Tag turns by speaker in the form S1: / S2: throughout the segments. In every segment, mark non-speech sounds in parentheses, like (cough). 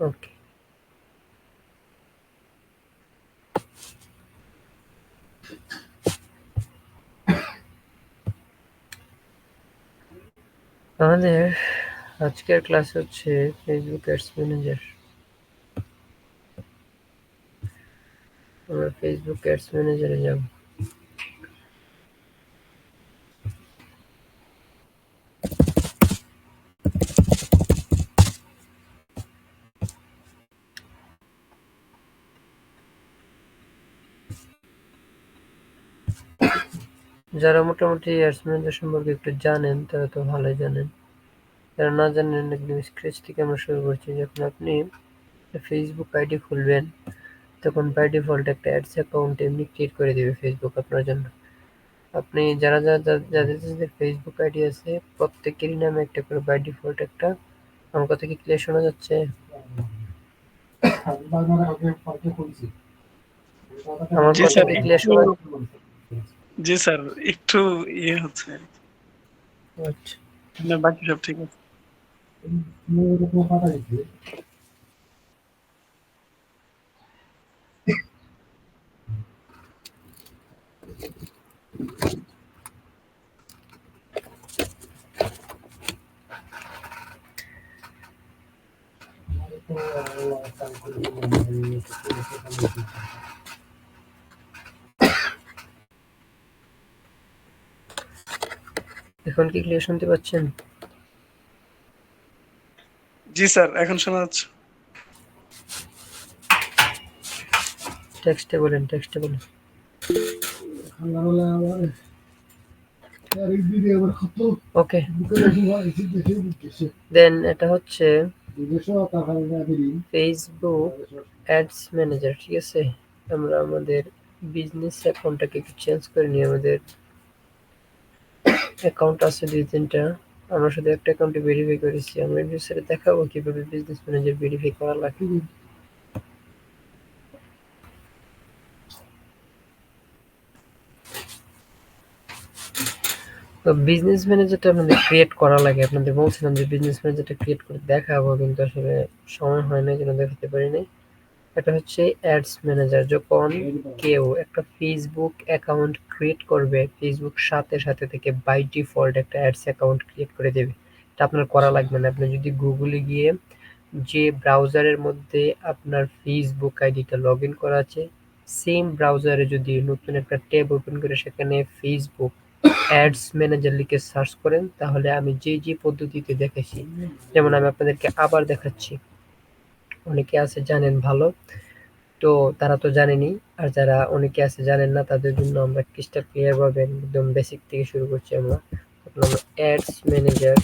S1: ওকে আমাদের আজকের ক্লাস হচ্ছে ফেসবুক অ্যাডস ম্যানেজার আমরা ফেসবুক অ্যাডস ম্যানেজারে যাব। যারা মোটামুটি অ্যাডস ম্যানেজার সম্পর্কে একটু জানেন, তারা তো ভালোই জানেন। যারা না জানেন, একদম স্ক্রেচ থেকে আমরা শুরু করছি। যখন আপনি ফেসবুক আইডি খুলবেন, তখন বাই ডিফল্ট একটা অ্যাডস অ্যাকাউন্ট এমনি ক্রিয়েট করে দেবে ফেসবুক আপনার জন্য। আপনি যারা যারা যাদের যাদের ফেসবুক আইডি আছে, প্রত্যেকেরই নামে একটা করে বাই ডিফল্ট একটা আমার কথা কি ক্লিয়ার শোনা যাচ্ছে? আমার কথা ক্লিয়ার শোনা
S2: জি স্যার একটু ইয়ে হচ্ছে
S1: আচ্ছা।
S2: বাকি সব ঠিক আছে। (laughs)
S1: এখন কি ক্লিয়ার শুনতে পাচ্ছেন?
S2: জি স্যার এখন শোনা যাচ্ছে।
S1: টেক্সটে বলেন টেক্সটে বলেন। ওকে দেন এটা হচ্ছে ফেসবুক অ্যাডস ম্যানেজার ঠিক আছে? আমরা আমাদের বিজনেস অ্যাকাউন্টটাকে একটু চেঞ্জ করে নিই আমাদের অ্যাকাউন্ট আছে দুই তিনটা। আমরা শুধু একটা অ্যাকাউন্টে ভেরিফাই করেছি। আমরা ইউজারে দেখাবো কীভাবে বিজনেস ম্যানেজার ভেরিফাই করা লাগে। তো বিজনেস ম্যানেজারটা আপনাদের ক্রিয়েট করা লাগে। আপনাদের বলছিলাম যে বিজনেস ম্যানেজারটা ক্রিয়েট করে দেখাবো কিন্তু আসলে সময় হয় না যেন দেখাতে পারি নাই। এটা হচ্ছে অ্যাডস ম্যানেজার যখন কেউ একটা ফেসবুক অ্যাকাউন্ট ক্রিয়েট করবে ফেসবুক সাথে সাথে থেকে বাই ডিফল্ট একটা অ্যাডস অ্যাকাউন্ট ক্রিয়েট করে দেবে। এটা আপনার করা লাগবে না। আপনি যদি গুগলে গিয়ে যে ব্রাউজারের মধ্যে আপনার ফেসবুক আইডিটা লগ ইন করা আছে সেম ব্রাউজারে যদি নতুন একটা ট্যাব ওপেন করে সেখানে ফেসবুক অ্যাডস ম্যানেজার লিখে সার্চ করেন, তাহলে আমি যে যে পদ্ধতিতে দেখেছি যেমন আমি আপনাদেরকে আবার দেখাচ্ছি। অনেকে আছে জানেন ভালো, তো তারা তো জানেনি। আর যারা অনেকে আছে জানেন না, তাদের জন্য আমরা ক্রিস্টাল ক্লিয়ার ভাবে একদম বেসিক থেকে শুরু করছি আমরা। অ্যাডস ম্যানেজার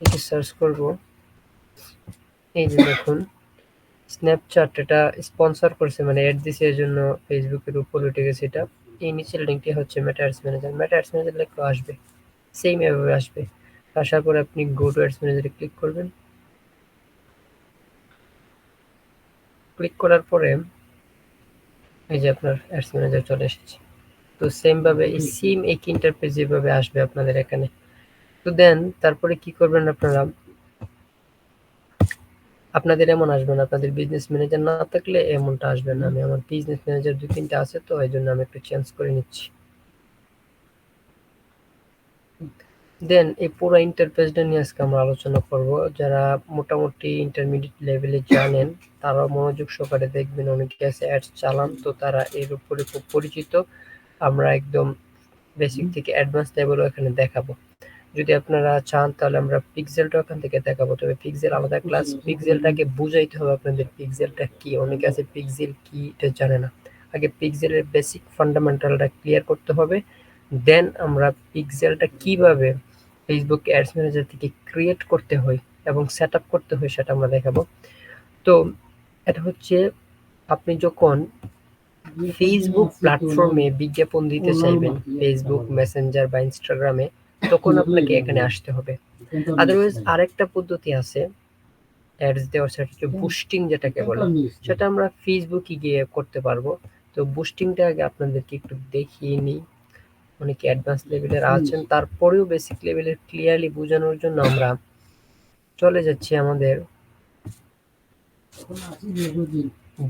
S1: এটি সার্চ করব। এই যে দেখুন স্ন্যাপচ্যাট এটা স্পন্সর করছে মানে অ্যাড দিছে এর জন্য ফেসবুকের উপর উঠে গেছে এটা। এই নিচের লিঙ্কটি হচ্ছে Meta ads manager Meta ads manager লিখে আসবে সেম এভাবে আসবে। আসার পরে আপনি গো টু অ্যাডস ম্যানেজারে ক্লিক করবেন। ক্লিক করার পরে এই যে আপনার অ্যাডস ম্যানেজার চলে এসেছে। তো সেম ভাবে এই সিম এক ইন্টারফেস যেভাবে আসবে আপনাদের এখানে। তো দেন তারপরে কি করবেন আপনারা? আপনাদের এমন আসবে না, আপনাদের বিজনেস ম্যানেজার না থাকলে এমনটা আসবে না। আমি আমার বিজনেস ম্যানেজার দুই তিনটা আছে, তো এই জন্য আমি একটু চেঞ্জ করে নিচ্ছি। দেন এই পুরো ইন্টারফেসটা নিয়ে আজকে আমরা আলোচনা করব। যারা মোটামুটি ইন্টারমিডিয়েট লেভেলে জানেন তারা মনোযোগ সহকারে দেখবেন। অনেকে আছে অ্যাডস চালান, তো তারা এর উপরে খুব পরিচিত। আমরা একদম বেসিক থেকে অ্যাডভান্স লেভেলও এখানে দেখাবো। যদি আপনারা চান, তাহলে আমরা পিক্সেলটা ওখান থেকে দেখাবো। তবে পিক্সেল আলাদা ক্লাস পিক্সেলটাকে বুঝাইতে হবে আপনাদের পিক্সেলটা কি। অনেকে আছে পিক্সেল কি এটা জানে না। আগে পিক্সেলের বেসিক ফান্ডামেন্টালটা ক্লিয়ার করতে হবে। দেন আমরা পিক্সেলটা কীভাবে ফেসবুক অ্যাডস ম্যানেজার থেকে ক্রিয়েট করতে হয় এবং সেট করতে হয় সেটা আমরা দেখাবো। তো এটা হচ্ছে আপনি যখন ফেসবুক প্ল্যাটফর্মে বিজ্ঞাপন দিতে চাইবেন ফেসবুক মেসেঞ্জার বা ইনস্টাগ্রামে তখন আপনাকে এখানে আসতে হবে। আদারওয়াইজ আরেকটা পদ্ধতি আছে অ্যাডস দেওয়ার সেটা হচ্ছে বুস্টিং যেটাকে বলে। সেটা আমরা ফেসবুকে গিয়ে করতে পারব। তো বুস্টিংটা আগে আপনাদেরকে একটু দেখিয়ে নিই। অনেকে অ্যাডভান্স লেভেলের আছেন? তারপরেও বেসিক লেভেলের ক্লিয়ারলি বোঝানোর জন্য আমরা চলে যাচ্ছি আমাদের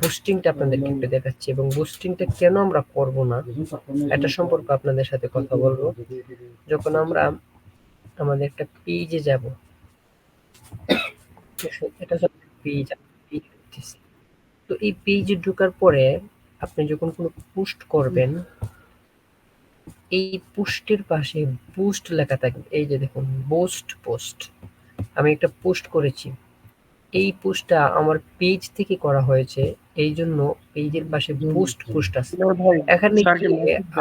S1: বুস্টিংটা আপনাদেরকে একটু দেখাচ্ছি এবং বুস্টিংটা কেন আমরা করব না এটা সম্পর্কে আপনাদের সাথে কথা বলব। যখন আমরা আমাদের একটা পেজে যাব এটা পেজ তো এই পেজে ঢোকার পরে আপনি যখন কোনো পোস্ট করবেন এই পোস্টের পাশে বুস্ট লেখা থাকবে এই যে দেখুন বুস্ট পোস্ট। আমি একটা পোস্ট করেছি। এই পোস্টটা আমার পেজ থেকে করা হয়েছে। এই জন্য পেজের পাশে পোস্ট পোস্ট আছে। এখানে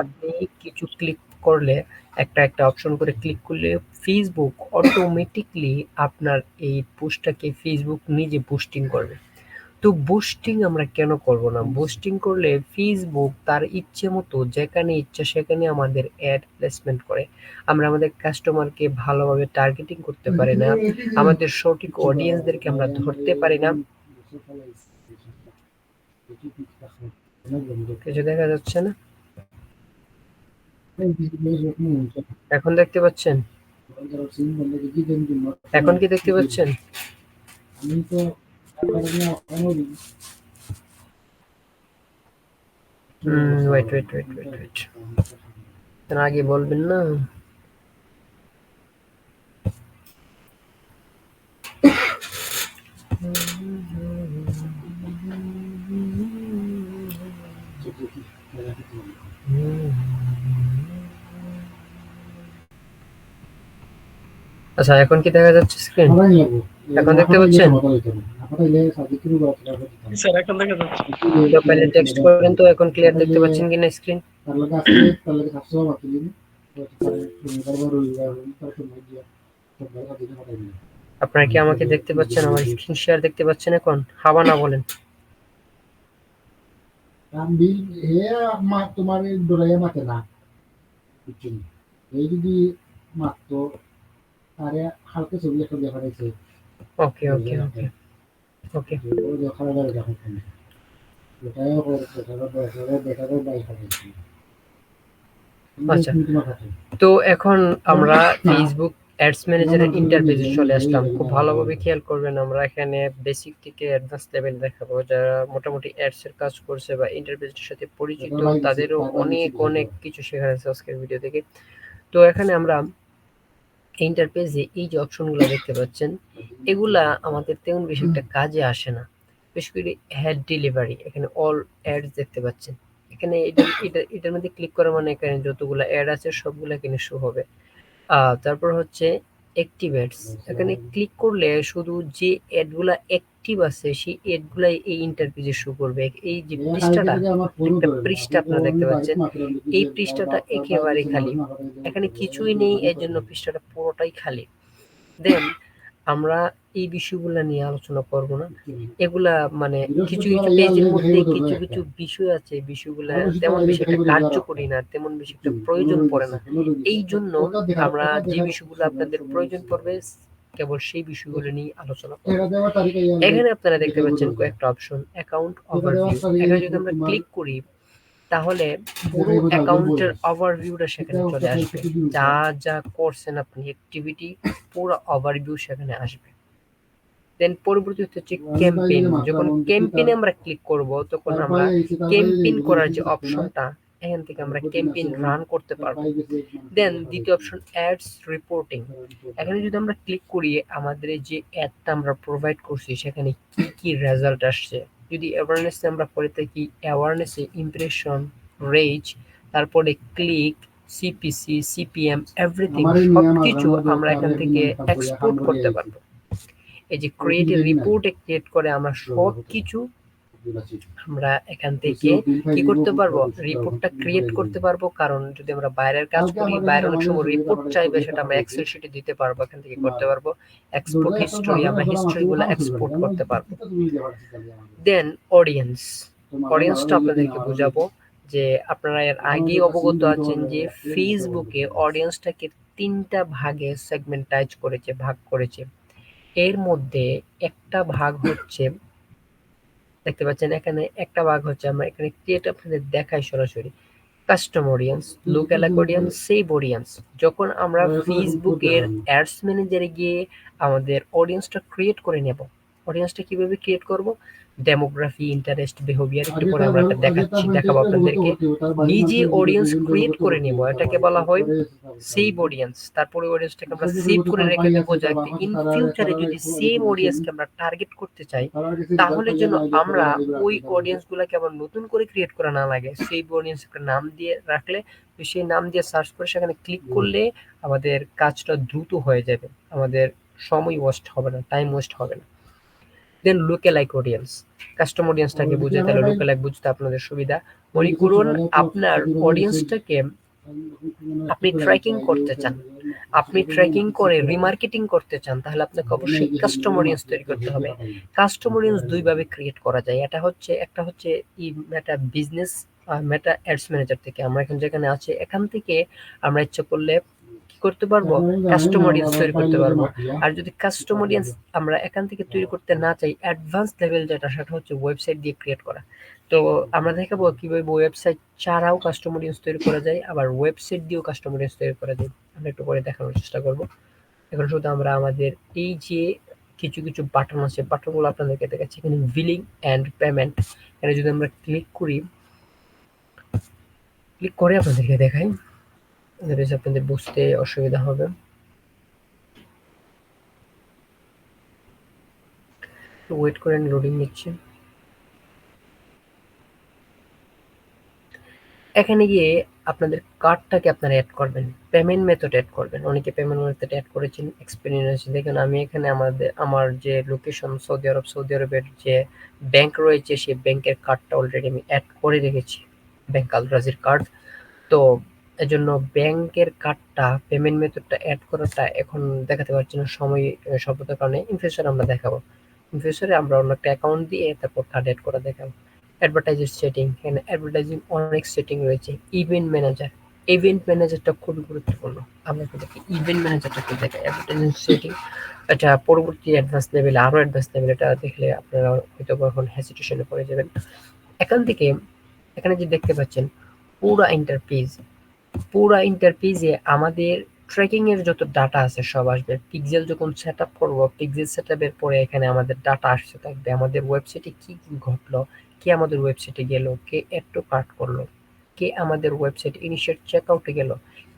S1: আপনি কিছু ক্লিক করলে একটা একটা অপশন করে ক্লিক করলে ফেসবুক অটোমেটিকলি আপনার এই পোস্টটাকে ফেসবুক নিজে পোস্টিং করবে। তো বুস্টিং আমরা কেন করব না? বুস্টিং করলে ফেসবুক তার ইচ্ছে মতো যেখানে ইচ্ছা সেখানে আমাদের অ্যাড প্লেসমেন্ট করে। আমরা আমাদের কাস্টমারকে ভালোভাবে টার্গেটিং করতে পারি না। আমাদের সঠিক অডিয়েন্সদেরকে আমরা ধরতে পারি না। কিছু দেখা যাচ্ছে না? এখন দেখতে পাচ্ছেন? এখন কি দেখতে পাচ্ছেন? Wait wait wait wait wait আগে বলবেন না আচ্ছা এখন কি দেখা যাচ্ছে স্ক্রিন এখন দেখতে পাচ্ছেন?
S2: স্যার এখন দেখা যাচ্ছে।
S1: তো পহলে টেক্সট করেন তো এখন ক্লিয়ার দেখতে পাচ্ছেন কিনা স্ক্রিন আপনারা কি আমাকে দেখতে পাচ্ছেন? আমার স্ক্রিন শেয়ার দেখতে পাচ্ছেন এখন? হাওয়া না বলেন।
S3: তোমার ডোরাইয়া মাতে না। এই যদি মাত্র আরে হালকা ছবি একটা দেখা যাচ্ছে
S1: ওকে ওকে ওকে ওকে আচ্ছা। তো এখন আমরা ফেসবুক অ্যাডস ম্যানেজারের ইন্টারফেসে চলে আসলাম। খুব ভালোভাবে খেয়াল করবেন আমরা এখানে বেসিক থেকে অ্যাডভান্স লেভেল দেখাবো। যারা মোটামুটি অ্যাডস এর কাজ করছে বা ইন্টারফেসের সাথে পরিচিত তাদেরও অনেক অনেক কিছু শেখার আছে আজকের ভিডিও থেকে তো এখানে আমরা ইন্টারপেজে এই যে অপশনগুলো দেখতে পাচ্ছেন এগুলা আমাদের তেমন বেশি একটা কাজে আসে না। বেশ করে হ্যাড ডেলিভারি এখানে অল অ্যাডস দেখতে পাচ্ছেন। এখানে এটা এটা এটার মধ্যে ক্লিক করা মানে এখানে যতগুলো অ্যাড আছে সবগুলো এখানে শো হবে। তারপর হচ্ছে অ্যাক্টিভেটস এখানে ক্লিক করলে শুধু যে অ্যাডগুলা অ্যাক্টিভ আছে সেই অ্যাডগুলাই এই ইন্টারপেজে শো করবে এই যে পৃষ্ঠাটা একটা পৃষ্ঠা আপনারা দেখতে পাচ্ছেন এই পৃষ্ঠাটা একেবারে খালি। এখানে কিছুই নেই এর জন্য পৃষ্ঠাটা পুরোটাই খালি। দেন আমরা এই বিষয়গুলো নিয়ে আলোচনা করব না। এগুলা মানে কিছু কিছু পেজের মধ্যে কিছু কিছু বিষয় আছে বিষয়গুলা তেমন বেশি একটা কার্যকরী না তেমন বেশি একটা প্রয়োজন পড়ে না। এই জন্য আমরা যে বিষয়গুলো আপনাদের প্রয়োজন পড়বে কেবল সেই বিষয়গুলো নিয়ে আলোচনা করব। এখানে আপনারা দেখতে পাচ্ছেন কয়েকটা অপশন অ্যাকাউন্ট ওভারভিউ এখানে যদি আমরা ক্লিক করি তাহলে পুরো অ্যাকাউন্টের ওভারভিউটা সেখানে চলে আসবে। যা যা করছেন আপনি অ্যাক্টিভিটি পুরো ওভারভিউ সেখানে আসবে। দেন পরবর্তী হচ্ছে ক্যাম্পেইন যখন ক্যাম্পেইনে আমরা ক্লিক করব তখন আমরা ক্যাম্পেইন করার যে অপশনটা এখান থেকে আমরা ক্যাম্পেইন রান করতে পারব। দেন দ্বিতীয় অপশন অ্যাডস রিপোর্টিং এখানে যদি আমরা ক্লিক করি আমাদের যে অ্যাডটা আমরা প্রোভাইড করছি সেখানে কি কি রেজাল্ট আসছে? যদি অ্যাওয়ারনেসে আমরা করে থাকি অ্যাওয়ারনেসে ইমপ্রেশন রেজ তারপরে ক্লিক সিপিসি সিপিএম এভরিথিং সবকিছু আমরা এখান থেকে এক্সপোর্ট করতে পারব। এই যে ক্রিয়েট রিপোর্ট ক্রিয়েট করে আমরা সব কিছু আমরা এখান থেকে কি করতে পারব? রিপোর্টটা ক্রিয়েট করতে পারব কারণ যদি আমরা বাইরের কাজ করি বাইরে অনেক সময় রিপোর্ট চাইবে সেটা আমরা এক্সেল শিটে দিতে পারব এখান থেকে করতে পারব। এক্সপোর্ট হিস্টরি আমরা হিস্টরি গুলো এক্সপোর্ট করতে পারব। দেন অডিয়েন্স অডিয়েন্সটা আপনাদেরকে বুঝাবো যে আপনারা এর আগেই অবগত আছেন যে ফেসবুকে অডিয়েন্সটাকে তিনটা ভাগে সেগমেন্টাইজ করেছে ভাগ করেছে। এর মধ্যে একটা ভাগ হচ্ছে দেখতে পাচ্ছেন এখানে একটা ভাগ হচ্ছে আমরা এখানে ক্রিয়েট আপনাদের দেখাই সরাসরি। Custom audience local audience save audience যখন আমরা ফেসবুকের অ্যাডস ম্যানেজারে গিয়ে আমাদের অডিয়েন্সটা ক্রিয়েট করে নেব অডিয়েন্সটা কীভাবে ক্রিয়েট করব? ডেমোগ্রাফি ইন্টারেস্ট বিহেভিয়ার একটু পরে আমরা একটা দেখাচ্ছি দেখাবো আপনাদেরকে। নিজে অডিয়েন্স ক্রিয়েট করে নেব এটাকে বলা হয় সেভ অডিয়েন্স তারপরে অডিয়েন্সটাকে আমরা সেভ করে রেখে দেবো যাতে ইন ফিউচারে যদি সেম অডিয়েন্সকে আমরা টার্গেট করতে চাই তাহলে যেন আমরা ওই অডিয়েন্স গুলাকে আবার নতুন করে ক্রিয়েট করা না লাগে সেই অডিয়েন্স একটা নাম দিয়ে রাখলে সেই নাম দিয়ে সার্চ করে সেখানে ক্লিক করলে আমাদের কাজটা দ্রুত হয়ে যাবে। আমাদের সময় ওয়েস্ট হবে না টাইম ওয়েস্ট হবে না। দেন লুকে লাইক অডিয়েন্স কাস্টম অডিয়েন্সটাকে বুঝে তাহলে লুকে লাইক বুঝতে আপনাদের সুবিধা। মনে করুন আপনার অডিয়েন্সটাকে আপনি ট্র্যাকিং করতে চান। আপনি ট্র্যাকিং করে রিমার্কেটিং করতে চান তাহলে আপনাকে অবশ্যই কাস্টম অডিয়েন্স তৈরি করতে হবে। কাস্টম অডিয়েন্স দুইভাবে ক্রিয়েট করা যায়। এটা হচ্ছে একটা হচ্ছে ই meta business meta ads manager থেকে। আমরা এখন যেখানে আছি এখান থেকে আমরা ইচ্ছা করলে করতে পারব কাস্টম অডিয়েন্স তৈরি করতে পারব। আর যদি কাস্টম অডিয়েন্স আমরা এখান থেকে তৈরি করতে না চাই অ্যাডভান্স লেভেল যেটা সেটা হচ্ছে ওয়েবসাইট দিয়ে ক্রিয়েট করা। তো আমরা দেখাবো কীভাবে ওয়েবসাইট ছাড়াও কাস্টম অডিয়েন্স তৈরি করা যায় আবার ওয়েবসাইট দিয়েও কাস্টম অডিয়েন্স তৈরি করা যায়। আমরা একটু পরে দেখানোর চেষ্টা করব। এখন শুধু আমরা আমাদের এই যে কিছু কিছু বাটন আছে বাটনগুলো আপনাদেরকে দেখাচ্ছি। এখানে বিলিং অ্যান্ড পেমেন্ট এখানে যদি আমরা ক্লিক করি ক্লিক করে আপনাদেরকে দেখাই। আপনাদের বুঝতে অসুবিধা হবে ওয়েট করেন লোডিং নিচ্ছে এখানে গিয়ে আপনাদের কার্ডটাকে আপনারা অ্যাড করবেন। পেমেন্ট মেথড অ্যাড করবেন। অনেকে পেমেন্ট মেথড অ্যাড করেছেন এক্সপিরিয়েন্স দেখেন, আমি এখানে আমাদের, আমার যে লোকেশন সৌদি আরব, সৌদি আরবের যে ব্যাংক রয়েছে, সেই ব্যাংকের কার্ডটা অলরেডি আমি অ্যাড করে রেখেছি। ব্যাংক আলরাজির কার্ড তো এজন্য ব্যাংকের কার্ডটা পেমেন্ট মেথডটা অ্যাড করাটা এখন দেখাতে পারছি না সময় স্বল্পতার কারণে। ইন আমরা দেখাবো। ইন আমরা অন্য একটা অ্যাকাউন্ট দিয়ে তারপর কার্ড অ্যাড করা দেখাবো। অ্যাডভার্টাইজার সেটিং এখানে অ্যাডভার্টাইজিং অনেক সেটিং রয়েছে। ইভেন্ট ম্যানেজার ইভেন্ট ম্যানেজারটা খুবই গুরুত্বপূর্ণ। আমরা দেখি? ইভেন্ট ম্যানেজারটাকে দেখাই অ্যাডভার্টাইজিং সেটিং এটা পরবর্তী অ্যাডভান্স লেভেলে আরও অ্যাডভান্স লেভেল এটা দেখলে আপনারা হয়তো এখন হ্যাসিটেশনে পড়ে যাবেন। এখান থেকে, এখানে যে দেখতে পাচ্ছেন, পুরো ইন্টারপেজ পুরো ইন্টারপেজে আমাদের ট্র্যাকিং এর যত ডাটা আছে সব আসবে। পিক্সেল যখন সেট আপ করব পিক্সেল সেট আপের পরে এখানে আমাদের ডাটা আসতে থাকবে। আমাদের ওয়েবসাইটে কি কি ঘটলো, কে আমাদের ওয়েবসাইটে গেল, কে এড টু কার্ট করল, কে আমাদের ওয়েবসাইট ইনিশিয়েট চেক আউটে গেল,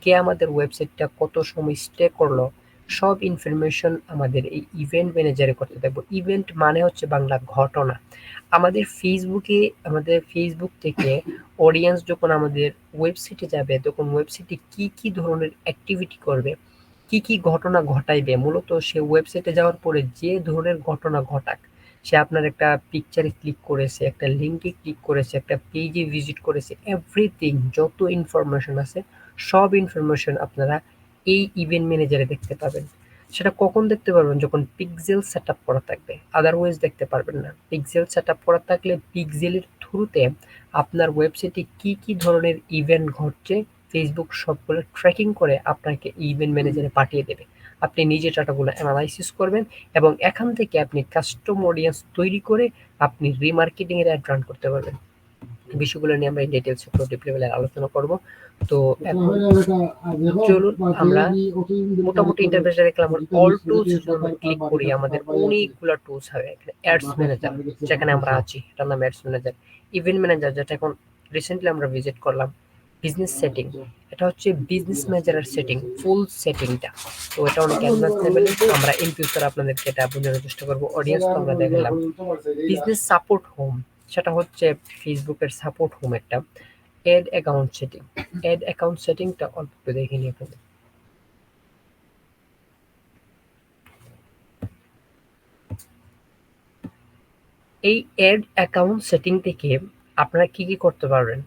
S1: কে আমাদের ওয়েবসাইটটা কত সময় স্টে করল সব ইনফরমেশন আমাদের এই ইভেন্ট ম্যানেজারে করতে থাকব। ইভেন্ট মানে হচ্ছে বাংলা ঘটনা। আমাদের ফেসবুকে আমাদের ফেসবুক থেকে অডিয়েন্স যখন আমাদের ওয়েবসাইটে যাবে, তখন ওয়েবসাইটে কি কি ধরনের অ্যাক্টিভিটি করবে, কি কি ঘটনা ঘটাইবে, মূলত সে ওয়েবসাইটে যাওয়ার পরে যে ধরনের ঘটনা ঘটাক, সে আপনার একটা পিকচারে ক্লিক করেছে, একটা লিঙ্কে ক্লিক করেছে, একটা পেজে ভিজিট করেছে এভরিথিং যত ইনফরমেশন আছে, সব ইনফরমেশন আপনারা এই ইভেন্ট ম্যানেজারে দেখতে পাবেন। সেটা কখন দেখতে পারবেন? যখন পিকজেল সেট আপ করা থাকবে। আদারওয়াইজ দেখতে পারবেন না। পিকজেল সেট আপ করা থাকলে পিকজেলের থ্রুতে আপনার ওয়েবসাইটে কি কি ধরনের ইভেন্ট ঘটছে ফেসবুক সবগুলো ট্র্যাকিং করে আপনাকে ইভেন্ট ম্যানেজারে পাঠিয়ে দেবে। আপনি নিজে ডাটাগুলো অ্যানালাইসিস করবেন এবং এখান থেকে আপনি কাস্টম অডিয়েন্স তৈরি করে আপনি রিমার্কেটিং এর অ্যাড রান করতে পারবেন। বিষয়গুলো নিয়ে আমরা ডিটেলস একটু ডিপ লেভেলে আলোচনা করব। তো এখন চলুন আমরা মোটামুটি ইন্টারফেসটা দেখলাম অল টুলস ক্লিক করি আমাদের অনেকগুলো টুলস হবে। এখানে অ্যাডস ম্যানেজার যেখানে আমরা আছি এটার নাম অ্যাডস ম্যানেজার ইভেন্ট ম্যানেজার যেটা এখন রিসেন্টলি আমরা ভিজিট করলাম বিজনেস সেটিং এটা হচ্ছে বিজনেস ম্যানেজারের সেটিং ফুল সেটিংটা তো এটা অনেক অ্যাডভান্স লেভেলে আমরা ইন ফিউচার আপনাদেরকে এটা বোঝানোর চেষ্টা করব অডিয়েন্স তো আমরা দেখালাম। বিজনেস সাপোর্ট হোম সেটা হচ্ছে ফেসবুকের সাপোর্ট হোম একটা ad account setting ad account সেটিংটা অল্প একটু দেখে নিই আপনাদের এই অ্যাড অ্যাকাউন্ট সেটিং থেকে আপনারা কি কি করতে পারবেন?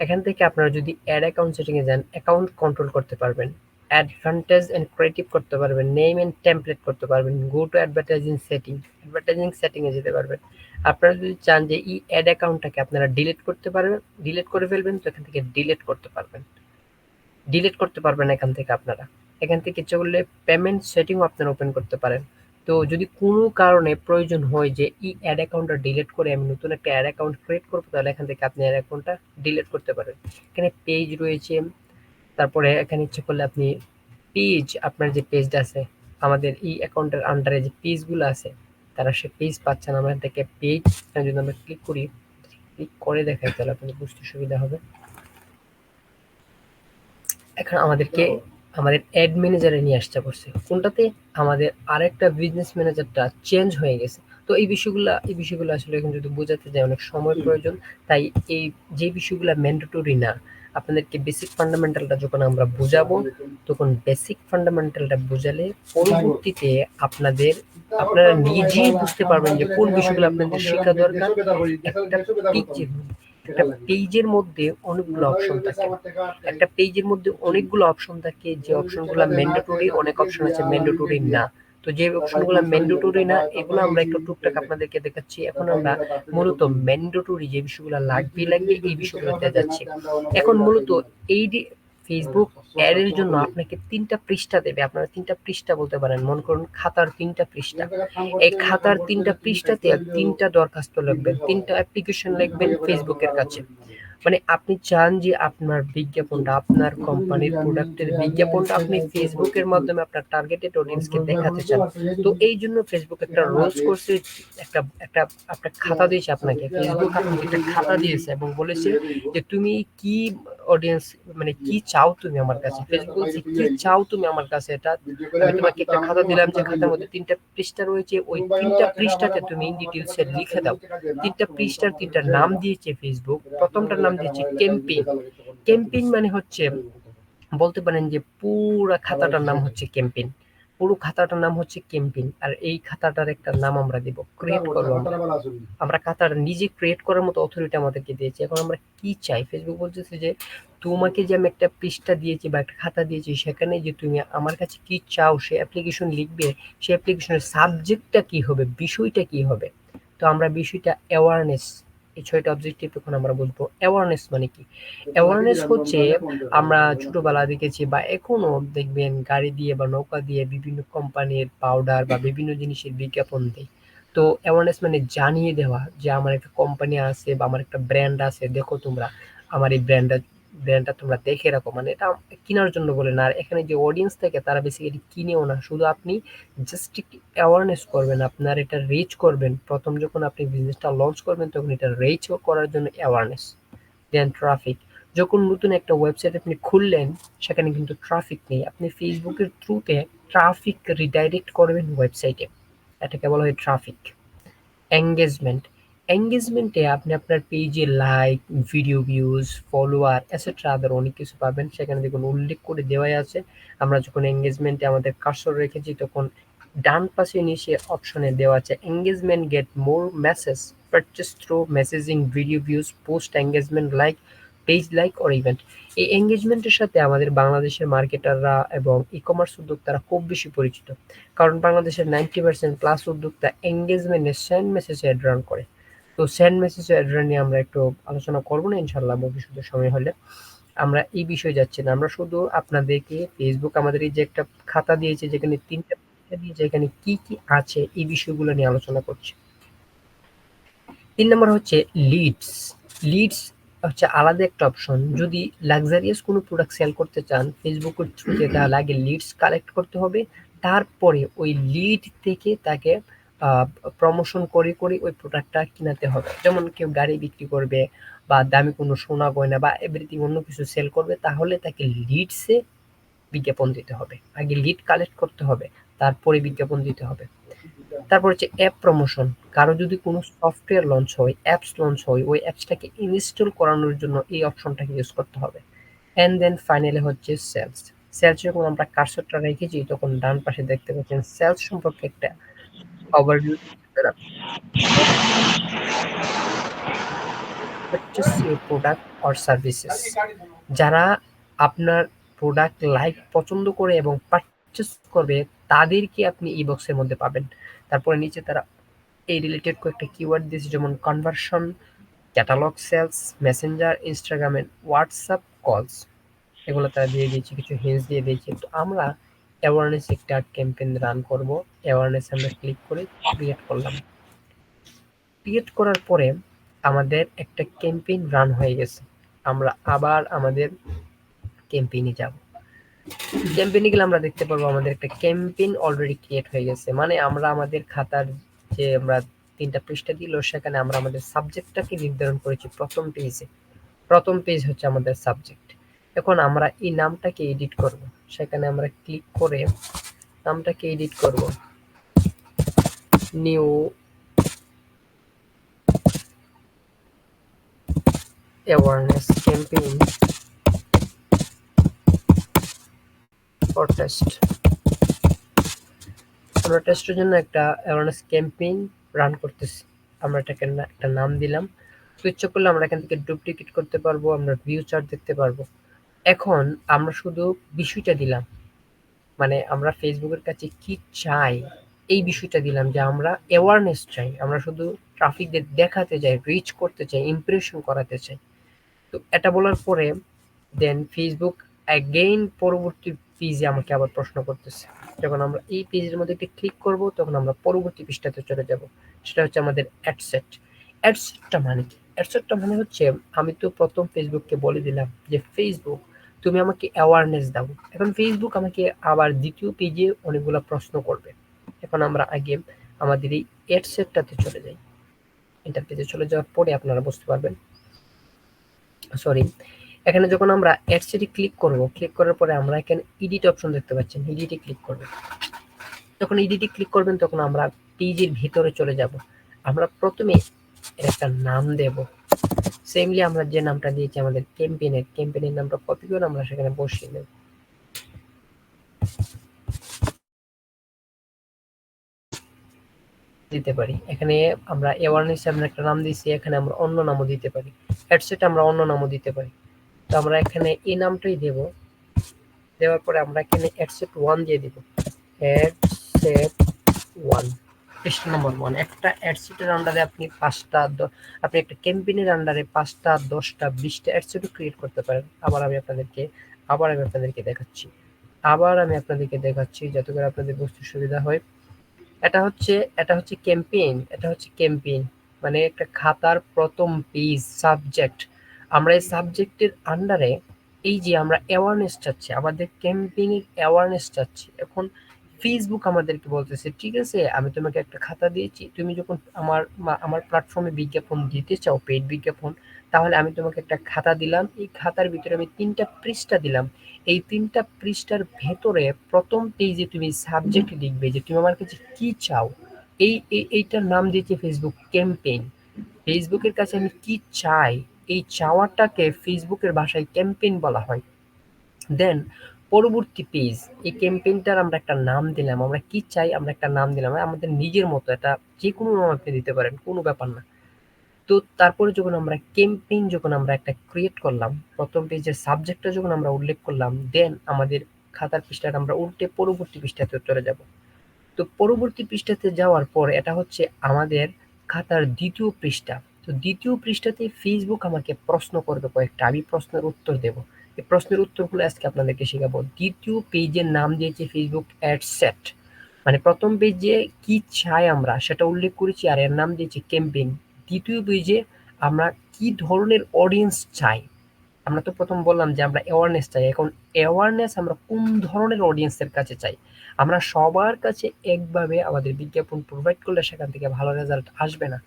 S1: এখান থেকে আপনারা যদি অ্যাড অ্যাকাউন্ট সেটিংয়ে যান অ্যাকাউন্ট কন্ট্রোল করতে পারবেন অ্যাডভান্টেজ অ্যান্ড ক্রিয়েটিভ করতে পারবেন নেম অ্যান্ড টেমপ্লেট করতে পারবেন go to advertising setting advertising সেটিংয়ে যেতে পারবেন। আপনারা যদি চান যে এই অ্যাড অ্যাকাউন্টটাকে আপনারা ডিলিট করতে পারবেন ডিলিট করে ফেলবেন, তো এখান থেকে ডিলিট করতে পারবেন। ডিলিট করতে পারবেন এখান থেকে আপনারা। এখান থেকে ইচ্ছে করলে পেমেন্ট সেটিংও আপনারা ওপেন করতে পারেন। তো যদি কোনো কারণে প্রয়োজন হয় যে এই অ্যাড অ্যাকাউন্টটা ডিলিট করে আমি নতুন একটা অ্যাড অ্যাকাউন্ট ক্রিয়েট করব, তাহলে এখান থেকে আপনি অ্যাড অ্যাকাউন্টটা ডিলিট করতে পারেন এখানে পেজ রয়েছে, তারপরে এখানে ইচ্ছে করলে আপনি পেজ আপনার যে পেজটা আছে, আমাদের ই অ্যাকাউন্টের আন্ডারে যে পেজগুলো আছে তারা সে পেজ পাচ্ছেন আমরা থেকে পেজ যদি আমরা ক্লিক করি ক্লিক করে দেখাই তাহলে আপনাদের বুঝতে সুবিধা হবে। এখন আমাদেরকে আমাদের অ্যাড ম্যানেজারে নিয়ে আসতে করছে কোনটাতে আমাদের আরেকটা বিজনেস ম্যানেজারটা চেঞ্জ হয়ে গেছে। তো এই বিষয়গুলো এই বিষয়গুলো আসলে এখন যদি বোঝাতে যায় অনেক সময় প্রয়োজন। তাই এই যে বিষয়গুলো ম্যান্ডেটরি না আপনাদেরকে বেসিক ফান্ডামেন্টালটা যখন আমরা বুঝাবো তখন বেসিক ফান্ডামেন্টালটা বুঝালে পরবর্তীতে আপনাদের আপনারা নিজেই বুঝতে পারবেন যে কোন বিষয়গুলো আপনাদের শেখা দরকার। একটা পেজের মধ্যে অনেকগুলো অপশন থাকে। একটা পেজের মধ্যে অনেকগুলো অপশন থাকে যে অপশনগুলো ম্যান্ডেটরি অনেক অপশন আছে ম্যান্ডেটরি না। তো যে অপশনগুলো ম্যান্ডেটরি না, এগুলো আমরা একটু টুকটাক আপনাদেরকে দেখাচ্ছি। এখন আমরা মূলত ম্যান্ডেটরি যে বিষয়গুলো লাগবে লাগবে, এই বিষয়গুলোতে যাচ্ছি। এখন মূলত এই ফেসবুক অ্যাডের জন্য আপনাকে তিনটা পৃষ্ঠা দেবে। আপনারা তিনটা পৃষ্ঠা বলতে পারেন। মনে করুন খাতার তিনটা পৃষ্ঠা। এই খাতার তিনটা পৃষ্ঠাতে তিনটা দরখাস্ত লাগবে। তিনটা অ্যাপ্লিকেশন লিখবেন ফেসবুকের কাছে। মানে আপনি চান যে আপনার বিজ্ঞাপনটা, আপনার কোম্পানির প্রোডাক্টের বিজ্ঞাপনটা আপনি ফেসবুকের মাধ্যমে আপনার টার্গেটেড অডিয়েন্সকে দেখাতে চান। তো এই জন্য ফেসবুক একটা রোলস করছে, একটা একটা একটা খাতা দিয়েছে আপনাকে। ফেসবুক আপনাকে একটা খাতা দিয়েছে এবং বলেছে যে তুমি কি অডিয়েন্স মানে কি চাও তুমি আমার কাছে? ফেসবুক বলছে, কি চাও তুমি আমার কাছে? এটা আমি তোমাকে একটা খাতা দিলাম যে খাতার মধ্যে তিনটা পৃষ্ঠা রয়েছে। ওই তিনটা পৃষ্ঠাতে তুমি ইন ডিটেলসে লিখে দাও। তিনটা পৃষ্ঠার তিনটা নাম দিয়েছে ফেসবুক। প্রথমটার নাম দিয়েছে ক্যাম্পেইন ক্যাম্পেইন মানে হচ্ছে বলতে পারেন যে পুরো খাতাটার নাম হচ্ছে ক্যাম্পেইন পুরো খাতাটার নাম হচ্ছে ক্যাম্পেইন আর এই খাতাটার একটা নাম আমরা দিব ক্রিয়েট করব আমরা। খাতাটা নিজে ক্রিয়েট করার মতো অথরিটি আমাদেরকে দিয়েছে। এখন আমরা কি চাই? ফেসবুক বলতেছে যে তোমাকে যে আমি একটা পৃষ্ঠা দিয়েছি বা একটা খাতা দিয়েছি, সেখানে যে তুমি আমার কাছে কি চাও, সে অ্যাপ্লিকেশন লিখবে সেই অ্যাপ্লিকেশনের সাবজেক্টটা কি হবে, বিষয়টা কি হবে? তো আমরা বিষয়টা অ্যাওয়ারনেস এই ছয়টা অবজেক্টিভ এখন আমরা বলব অ্যাওয়ারনেস মানে কি? অ্যাওয়ারনেস হচ্ছে আমরা ছোটবেলা দেখেছি বা এখনও দেখবেন গাড়ি দিয়ে বা নৌকা দিয়ে বিভিন্ন কোম্পানির পাউডার বা বিভিন্ন জিনিসের বিজ্ঞাপন দেয়। তো অ্যাওয়ারনেস মানে জানিয়ে দেওয়া যে আমার একটা কোম্পানি আছে বা আমার একটা ব্র্যান্ড আছে, দেখো তোমরা, আমার এই ব্র্যান্ডটা ব্র্যান্ডটা তোমরা দেখে রাখো। মানে এটা কেনার জন্য বলে না। আর এখানে যে অডিয়েন্স থাকে, তারা বেসিক্যালি কিনেও না। শুধু আপনি জাস্ট একটু অ্যাওয়ারনেস করবেন, আপনার এটা রিচ করবেন। প্রথম যখন আপনি বিজনেসটা লঞ্চ করবেন, তখন এটা রিচ করার জন্য অ্যাওয়ারনেস দেন ট্রাফিক যখন নতুন একটা ওয়েবসাইট আপনি খুললেন, সেখানে কিন্তু ট্রাফিক নেই। আপনি ফেসবুকের থ্রুতে ট্রাফিক রিডাইরেক্ট করবেন ওয়েবসাইটে এটাকে বলা হয় ট্রাফিক এঙ্গেজমেন্ট এঙ্গেজমেন্টে আপনি আপনার পেজে like video views follower etcetera other অনেক কিছু পাবেন। সেখানে দেখুন উল্লেখ করে দেওয়াই আছে। আমরা যখন এঙ্গেজমেন্টে আমাদের কার্সর রেখেছি, তখন ডান পাশে নিচে অপশনে দেওয়া আছে engagement get more message purchase through messaging video views post engagement like page like or event এই এঙ্গেজমেন্টের সাথে আমাদের বাংলাদেশের মার্কেটাররা এবং ই কমার্স উদ্যোক্তারা খুব বেশি পরিচিত। কারণ বাংলাদেশের নাইনটি পার্সেন্ট প্লাস উদ্যোক্তা এঙ্গেজমেন্টে সেন্ড মেসেজে অ্যাড রান করে। তো সেন্ড মেসেজে অ্যাড নিয়ে আমরা একটু আলোচনা করব না ইনশাল্লাহ ভবিষ্যতে সময় হলে। আমরা এই বিষয়ে যাচ্ছি না, আমরা শুধু আপনাদেরকে ফেসবুক আমাদের এই যে একটা খাতা দিয়েছে, যেখানে তিনটা দিয়েছে, এখানে কি কি আছে, এই বিষয়গুলো নিয়ে আলোচনা করছি। তিন নম্বর হচ্ছে লিডস লিডস হচ্ছে আলাদা একটা অপশন যদি লাক্সারিয়াস কোনো প্রোডাক্ট সেল করতে চান ফেসবুকের থ্রুতে তাহলে আগে লিডস কালেক্ট করতে হবে। তারপরে ওই লিড থেকে তাকে প্রমোশন করে করে ওই প্রোডাক্টটা কিনাতে হবে। যেমন কেউ গাড়ি বিক্রি করবে বা দামি কোনো সোনা গয়না বা এভরিথিং অন্য কিছু সেল করবে, তাহলে তাকে লিডসে বিজ্ঞাপন দিতে হবে। আগে লিড কালেক্ট করতে হবে, তারপরে বিজ্ঞাপন দিতে হবে। তারপর হচ্ছে অ্যাপ প্রমোশন কারও যদি কোনো সফটওয়্যার লঞ্চ হয় অ্যাপস লঞ্চ হয়, ওই অ্যাপসটাকে ইনস্টল করানোর জন্য এই অপশনটাকে ইউজ করতে হবে। অ্যান্ড দেন ফাইনালি হচ্ছে সেলস সেলস যখন আমরা কার্সরটা রেখেছি, তখন ডান পাশে দেখতে পাচ্ছেন সেলস সম্পর্কে একটা overview purchase your product or services. যারা আপনার প্রোডাক্ট লাইক পছন্দ করে এবং পারচেস করবে, তাদেরকে আপনি এই বক্সের মধ্যে পাবেন। তারপরে নিচে তারা এই রিলেটেড কয়েকটা কিওয়ার্ড দিয়েছে, যেমন কনভার্সন ক্যাটালগ সেলস মেসেঞ্জার ইনস্টাগ্রামের হোয়াটসঅ্যাপ কলস এগুলো তারা দিয়ে দিয়েছে, কিছু হিন্স দিয়ে দিয়েছে। তো আমরা অ্যাওয়ারনেস একটা ক্যাম্পেইন রান করব। অ্যাওয়ারনেস আমরা ক্লিক করে ক্রিয়েট করলাম। ক্রিয়েট করার পরে আমাদের একটা ক্যাম্পেইন রান হয়ে গেছে। আমরা আবার আমাদের ক্যাম্পেইনে যাব। ক্যাম্পেইনে গেলে আমরা দেখতে পারব আমাদের একটা ক্যাম্পেইন অলরেডি ক্রিয়েট হয়ে গেছে। মানে আমরা আমাদের খাতার যে আমরা তিনটা পৃষ্ঠা দিল, সেখানে আমরা আমাদের সাবজেক্টটাকে নির্ধারণ করেছি। প্রথম পেজে প্রথম পেজ হচ্ছে আমাদের সাবজেক্ট এখন আমরা এই নামটাকে এডিট করব। সেখানে আমরা ক্লিক করে নামটাকে এডিট করব। New awareness campaign for test আমরা টেস্টের জন্য একটা অ্যাওয়ারনেস ক্যাম্পেইন রান করতেছি। আমরা এটাকে একটা নাম দিলাম। তো ইচ্ছা করলে আমরা এখান থেকে ডুপ্লিকেট করতে পারব, আমরা ভিউ চার্ট দেখতে পারব। এখন আমরা শুধু বিষয়টা দিলাম। মানে আমরা ফেসবুকের কাছে কি চাই, এই বিষয়টা দিলাম যে আমরা অ্যাওয়ারনেস চাই, আমরা শুধু ট্রাফিকদের দেখাতে চাই রিচ করতে চাই ইমপ্রেশন করাতে চাই। তো এটা বলার পরে দেন ফেসবুক অ্যাগেইন পরবর্তী পেজে আমাকে আবার প্রশ্ন করতেছে। যখন আমরা এই পেজের মধ্যে একটি ক্লিক করব, তখন আমরা পরবর্তী পৃষ্ঠাতে চলে যাব। সেটা হচ্ছে আমাদের অ্যাডসেট অ্যাডসেটটা মানে কি? অ্যাডসেটটা মানে হচ্ছে, আমি তো প্রথম ফেসবুককে বলে দিলাম যে ফেসবুক তুমি আমাকে অ্যাওয়ারনেস দাও। এখন ফেসবুক আমাকে আবার দ্বিতীয় পেজে অনেকগুলো প্রশ্ন করবে। এখন আমরা আগে আমাদের এই অ্যাডসেটটাতে চলে যাই। এটার পেজে চলে যাওয়ার পরে আপনারা বুঝতে পারবেন। সরি এখানে যখন আমরা অ্যাডসেটে ক্লিক করব ক্লিক করার পরে আমরা এখানে এডিট অপশন দেখতে পাচ্ছেন। এডিটে ক্লিক করব যখন এডিটে ক্লিক করবেন, তখন আমরা পেজের ভিতরে চলে যাব। আমরা প্রথমে একটা নাম দেব। সেমলি আমরা যে নামটা দিয়েছি, আমাদের ক্যাম্পেইনের ক্যাম্পেইনের নামটা কপি করে আমরা সেখানে বসিয়ে দেব। দিতে পারি। এখানে আমরা অ্যাওয়ারনেস আমরা একটা নাম দিয়েছি, এখানে আমরা অন্য নামও দিতে পারি। হেডসেট আমরা অন্য নামও দিতে পারি। তো আমরা এখানে এই নামটাই দেব। দেওয়ার পরে আমরা এখানে হেডসেট ওয়ান দিয়ে দিব। হেডসেট ওয়ান পৃষ্ঠা নম্বর ওয়ান একটা অ্যাডসেটের আন্ডারে আপনি পাঁচটা আপনি একটা ক্যাম্পেইনের আন্ডারে পাঁচটা, দশটা, বিশটা অ্যাডসেটও ক্রিয়েট করতে পারেন। আবার আমি আপনাদেরকে, আবার আমি আপনাদেরকে দেখাচ্ছি। আবার আমি আপনাদেরকে দেখাচ্ছি যাতে করে আপনাদের বুঝতে সুবিধা হয়। এটা হচ্ছে এটা হচ্ছে ক্যাম্পেইন এটা হচ্ছে ক্যাম্পেইন মানে একটা খাতার প্রথম পেজ সাবজেক্ট আমরা এই সাবজেক্টের আন্ডারে এই যে আমরা অ্যাওয়ারনেস চাচ্ছি, আমাদের ক্যাম্পেইনের অ্যাওয়ারনেস চাচ্ছি। এখন ফেসবুক আমাদেরকে বলতেছে, ঠিক আছে, আমি তোমাকে একটা খাতা দিয়েছি। তুমি যখন আমার আমার প্ল্যাটফর্মে বিজ্ঞাপন দিতে চাও পেইড বিজ্ঞাপন, তাহলে আমি তোমাকে একটা খাতা দিলাম। এই খাতার ভিতরে আমি তিনটা পৃষ্ঠা দিলাম। এই তিনটা পৃষ্ঠার ভেতরে প্রথম পেজে তুমি সাবজেক্ট লিখবে যে তুমি আমার কাছে কি চাও। এই- এইটার নাম দিয়েছে ফেসবুক ক্যাম্পেইন ফেসবুকের কাছে আমি কি চাই? এই চাওয়াটাকে ফেসবুকের ভাষায় ক্যাম্পেইন বলা হয়। দেন পরবর্তী পেজ এই ক্যাম্পেইনটার আমরা একটা নাম দিলাম, আমরা কি চাই আমরা একটা নাম দিলাম আমাদের নিজের মতো এটা যে কোনো নাম আপনি দিতে পারেন, কোনো ব্যাপার না। তো তারপরে যখন আমরা ক্যাম্পেইন যখন আমরা একটা ক্রিয়েট করলাম, প্রথম পেজের সাবজেক্টটা যখন আমরা উল্লেখ করলাম দেন আমাদের খাতার পৃষ্ঠাটা আমরা উল্টে পরবর্তী পৃষ্ঠাতে চলে যাব। তো পরবর্তী পৃষ্ঠাতে যাওয়ার পর এটা হচ্ছে আমাদের খাতার দ্বিতীয় পৃষ্ঠা। তো দ্বিতীয় পৃষ্ঠাতে ফেসবুক আমাকে প্রশ্ন করবে কয়েকটা, আমি প্রশ্নের উত্তর দেব। এই প্রশ্নের উত্তরগুলো আজকে আপনাদেরকে শেখাবো। দ্বিতীয় পেজের নাম দিয়েছে ফেসবুক অ্যাড সেট মানে প্রথম পেজে কি চাই আমরা সেটা উল্লেখ করেছি আর এর নাম দিয়েছি ক্যাম্পেইন দ্বিতীয় পেজে আমরা কি ধরনের অডিয়েন্স চাই? আমরা তো প্রথম বললাম যে আমরা অ্যাওয়ারনেস চাই। এখন অ্যাওয়ারনেস আমরা কোন ধরনের অডিয়েন্সের কাছে চাই? আমরা সবার কাছে একভাবে আমাদের বিজ্ঞাপন প্রোভাইড করলে সেখান থেকে ভালো রেজাল্ট আসবে না।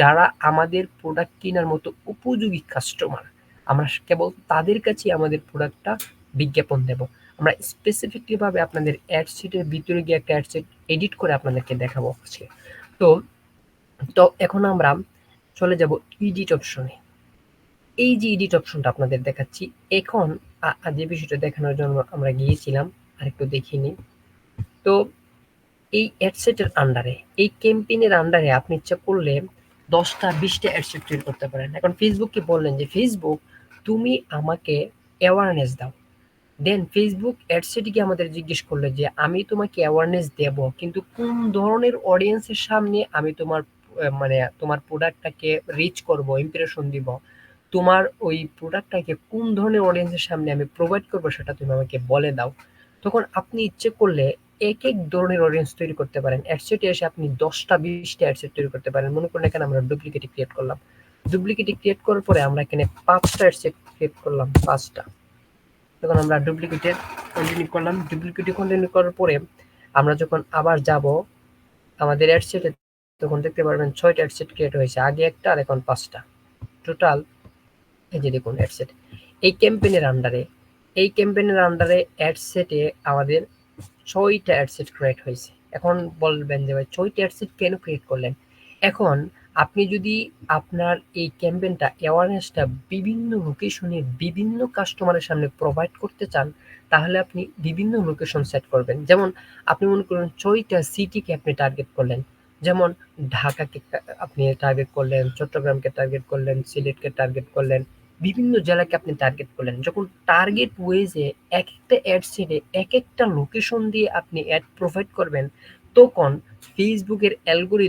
S1: যারা আমাদের প্রোডাক্ট কেনার মতো উপযোগী কাস্টমার আমরা কেবল তাদের কাছে আমাদের প্রোডাক্টটা বিজ্ঞাপন দেব। আমরা স্পেসিফিকলি ভাবে আপনাদের অ্যাড সিটের ভিতরে গিয়ে একটা অ্যাড সিট এডিট করে আপনাদেরকে দেখাবো আজকে। তো তো এখন আমরা চলে যাব এডিট অপশনে এই যে এডিট অপশনটা আপনাদের দেখাচ্ছি, এখন যে বিষয়টা দেখানোর জন্য আমরা গিয়েছিলাম, আরেকটু দেখিনি তো, এই অ্যাডসেটের আন্ডারে এই ক্যাম্পেইনের আন্ডারে আপনি ইচ্ছা করলে দশটা, বিশটা অ্যাডসেট তৈরি করতে পারেন। এখন ফেসবুককে বললেন যে ফেসবুক তুমি আমাকে অ্যাওয়ারনেস দাও। দেন ফেসবুক অ্যাডসেটকে আমাদের জিজ্ঞেস করল যে, আমি তোমাকে অ্যাওয়ারনেস দেব, কিন্তু কোন ধরনের অডিয়েন্সের সামনে আমি তোমার মানে তোমার প্রোডাক্টটাকে রিচ করব ইমপ্রেশন দিব? তোমার ওই প্রোডাক্টটাকে কোন ধরনের অডিয়েন্সের সামনে আমি প্রোভাইড করব, সেটা তুমি আমাকে বলে দাও। তখন আপনি ইচ্ছে করলে এক এক ধরনের অডিয়েন্স তৈরি করতে পারেন। অ্যাডসেটে এসে আপনি দশটা, বিশটা অ্যাডসেট তৈরি করতে পারেন। মনে করেন এখানে আমরা ডুপ্লিকেট ক্রিয়েট করলাম। ডুপ্লিকেট ক্রিয়েট করার পরে আমরা এখানে পাঁচটা অ্যাডসেট ক্রিয়েট করলাম, পাঁচটা। তখন আমরা ডুপ্লিকেটের কন্টিনিউ করলাম। ডুপ্লিকেটে কন্টিনিউ করার পরে আমরা যখন আবার যাব, আমাদের অ্যাডসেটে তখন দেখতে পারবেন ছয়টা অ্যাডসেট ক্রিয়েট হয়েছে, আগে একটা আর এখন পাঁচটা। টোটাল এই যে দেখুন অ্যাডসেট এই ক্যাম্পেইনের আন্ডারে এই ক্যাম্পেইনের আন্ডারে অ্যাডসেটে আমাদের ছয়টা অ্যাডসেট ক্রিয়েট হয়েছে। এখন বলবেন যে ভাই, ছয়টা অ্যাডসেট কেন ক্রিয়েট করলেন? এখন আপনি যদি আপনার এই ক্যাম্পেইনটা অ্যাওয়ারনেসটা বিভিন্ন লোকেশনে বিভিন্ন কাস্টমারের সামনে প্রোভাইড করতে চান, তাহলে আপনি বিভিন্ন লোকেশন সেট করবেন। যেমন আপনি মনে করুন ছয়টা সিটিকে আপনি টার্গেট করলেন। যেমন ঢাকাকে আপনি টার্গেট করলেন, চট্টগ্রামকে টার্গেট করলেন, সিলেটকে টার্গেট করলেন, বিভিন্ন জেলাকে আপনি টার্গেট করলেন। যখন টার্গেট ওয়েজে এক একটা অ্যাড সেটে এক একটা লোকেশন দিয়ে আপনি অ্যাড প্রোভাইড করবেন, তখন ফেসবুকের অ্যালগোরিদম